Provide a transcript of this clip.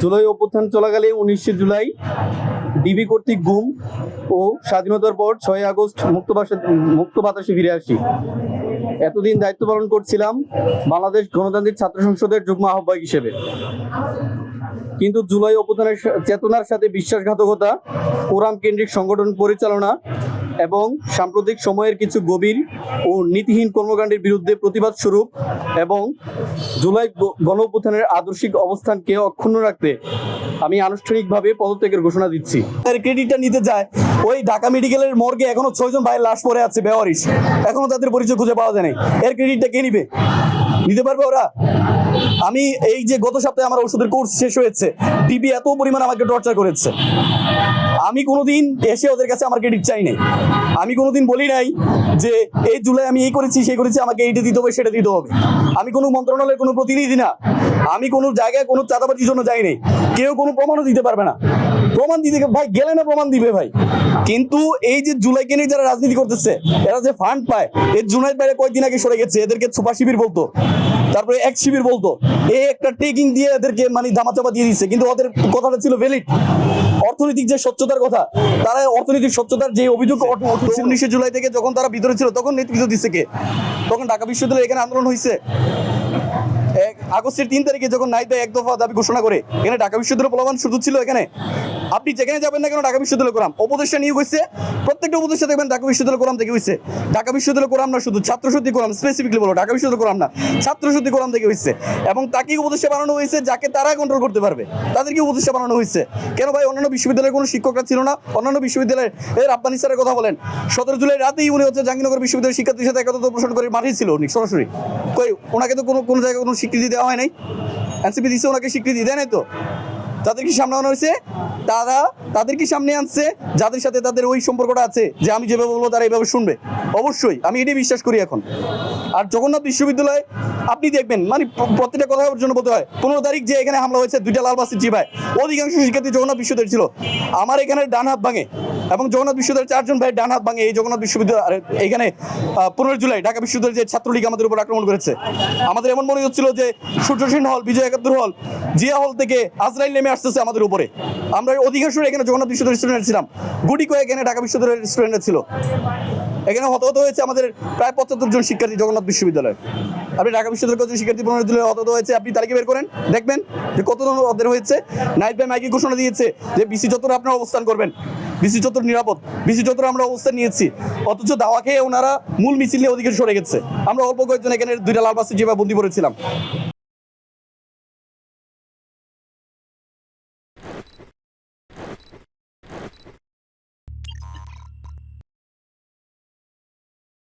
জুলাই অভ্যুত্থান চলাকালে উনিশে জুলাই ডিবি কর্তৃক গুম ও স্বাধীনতার পর ছয় আগস্ট মুক্ত মুক্ত বাতাসে ফিরে আসি। এতদিন দায়িত্ব পালন করছিলাম বাংলাদেশ গণতান্ত্রিক ছাত্র সংসদের যুগ্ম আহ্বায়ক হিসেবে। কিন্তু জুলাই অভ্যুত্থানের চেতনার সাথে বিশ্বাসঘাতকতা কোরআন কেন্দ্রিক সংগঠন পরিচালনা এবং সাম্প্রতিক সময়ের কিছু গভীর ও নীতিহীন কর্মকাণ্ডের বিরুদ্ধে প্রতিবাদ স্বরূপ এবং জুলাই গণ আদর্শিক অবস্থানকে অক্ষুণ্ণ রাখতে আমি আনুষ্ঠানিকভাবে পদত্যাগের ঘোষণা দিচ্ছি। এর ক্রেডিটটা নিতে যায়। ওই ঢাকা মেডিকেলের মর্গে এখনও ছয়জন ভাইয়ের লাশ পড়ে আছে, বেওয়ারিশ। এখনও তাদের পরিচয় খুঁজে পাওয়া যায় নাই। এর ক্রেডিটটা কে নিবে? নিতে পারবে ওরা? আমি এই যে গত সপ্তাহে আমার ওষুধের কোর্স শেষ হয়েছে। ডিবি এত পরিমাণ আমাকে টর্চার করেছে। আমি কোনোদিন এসে ওদের কাছে আমার ক্রেডিট চাই নাই। আমি কোনোদিন বলি নাই যে, এই জুলাই আমি এই করেছি, সেই করেছি, আমাকে এইটা দিতে হবে, সেটা দিতে হবে। আমি কোনো মন্ত্রণালয়ের কোনো প্রতিনিধি না। আমি কোনো জায়গায় কোনো চাঁদাবাজির জন্য যাই নাই। কেউ কোনো প্রমাণও দিতে পারবে না। প্রমাণ দিতে ভাই, গেলে না প্রমাণ দিবে ভাই। কিন্তু এই যে জুলাইকে নিয়ে যারা রাজনীতি করতেছে এরা যে ফান্ড পায় এই জুনাইদ বাইরে কয়েকদিন আগে সরে গেছে এদেরকে সুপার শিবির বলতো তারপরে এক শিবির বলতো এই একটা টেকিং দিয়ে এদেরকে মানে ধামাচাপা দিয়ে দিচ্ছে কিন্তু ওদের কথাটা ছিল ভ্যালিড অর্থনৈতিক যে স্বচ্ছতার কথা তারা অর্থনৈতিক স্বচ্ছতার যে অভিযোগ উনিশে জুলাই থেকে যখন তারা ভিতরে ছিল তখন নেতৃত্ব দিচ্ছে কে? তখন ঢাকা বিশ্ববিদ্যালয়ে এখানে আন্দোলন হয়েছে এক আগস্টের তিন তারিখে যখন নাইতে এক দফা দাবি ঘোষণা করে এখানে ঢাকা বিশ্ববিদ্যালয় প্রলোভন শুধু ছিল এখানে। আপনি যেখানে যাবেন না কেন ঢাকা বিশ্ববিদ্যালয় কোরাম উপদেষ্টা নিয়োগ হয়েছে। প্রত্যেকটা উপদেষ্টা দেখবেন ঢাকা বিশ্ববিদ্যালয় কোরাম থেকে হয়েছে। ঢাকা বিশ্ববিদ্যালয় কোরাম না, শুধু ছাত্রশক্তি কোরাম স্পেসিফিকলি বলো, ঢাকা বিশ্ববিদ্যালয় কোরাম না ছাত্রশক্তি কোরাম থেকে হয়েছে। এবং তাকেই উপদেষ্টা বানানো হয়েছে যাকে তারা কন্ট্রোল করতে পারবে। তাদেরকে উপদেষ্টা বানানো হয়েছে। কেন ভাই, অন্যান্য বিশ্ববিদ্যালয়ের কোনো শিক্ষকরা ছিল না? অন্যান্য বিশ্ববিদ্যালয়ের এই রাব্বানি স্যারের কথা বলেন। সতেরো জুলাই রাতেই উনি হচ্ছে জাহাঙ্গীরনগর বিশ্ববিদ্যালয়ের শিক্ষার্থীর সাথে একতা পোষণ করে মাঠেই ছিল উনি, সরাসরি। কই, ওনাকে তো কোনো কোনো জায়গায় কোনো স্বীকৃতি দেওয়া হয় নাই? এনসিপি দিচ্ছে ওনাকে স্বীকৃতি, দেয় নাই তো? তাদেরকে সামনে আনা হয়েছে? তারা তাদেরকে সামনে আনছে, যাদের সাথে তাদের ওই সম্পর্কটা আছে, যে আমি যেভাবে বলব তারা এইভাবে শুনবে। অবশ্যই, আমি এটাই বিশ্বাস করি এখন। আর জগন্নাথ বিশ্ববিদ্যালয়, আপনি দেখবেন মানে প্র- প্রত্যেকটা কথা জন্য বলতে হয়। পনেরো তারিখ যে এখানে হামলা হয়েছে, দুইটা লাল বাসের জিবায় অধিকাংশ শিক্ষার্থী জগন্নাথ বিশ্ববিদ্যালয় ছিল। আমার এখানে ডান হাত ভাঙে। এবং জগন্নাথ বিশ্ববিদ্যালয়ের চারজন ভাই ডান হাত ভাঙে এই জগন্নাথ বিশ্ববিদ্যালয় এখানে পনেরো জুলাই ঢাকা বিশ্ববিদ্যালয়ের যে ছাত্রলীগ আমাদের উপর আক্রমণ করেছে। আমাদের এমন মনে হচ্ছিল যে সূর্য সেন হল, বিজয় একাত্তর হল, জিয়া হল থেকে আজরাইল নেমে আসতেছে আমাদের উপরে। আমরা অধিকাংশ এখানে জগন্নাথ বিশ্ববিদ্যালয়ের স্টুডেন্ট ছিলাম। গুটি কয়েক এখানে ঢাকা বিশ্ববিদ্যালয়ের স্টুডেন্ট ছিল। এখানে হতাহত হয়েছে আমাদের প্রায় পঁচাত্তর জন শিক্ষার্থী জগন্নাথ বিশ্ববিদ্যালয়। আপনি ঢাকা বিশ্ববিদ্যালয়ের কতজন শিক্ষার্থী পনেরো জুলাই হতাহত হয়েছে, আপনি তালিকা বের করেন, দেখবেন যে কতজন ওদের হয়েছে। নাইট বাই মাইকে ঘোষণা দিয়েছে যে বিসি চত্বরে আপনারা অবস্থান করবেন। বিসি চত্বর নিরাপদ। বিসি চত্বর আমরা অবস্থান নিয়েছি। অথচ দাওয়া খেয়ে ওনারা মূল মিছিল নিয়ে ওদিকে সরে গেছে। আমরা অল্প কয়েকজন এখানে দুইটা লাল বাসে যেভাবে বন্দি করেছিলাম।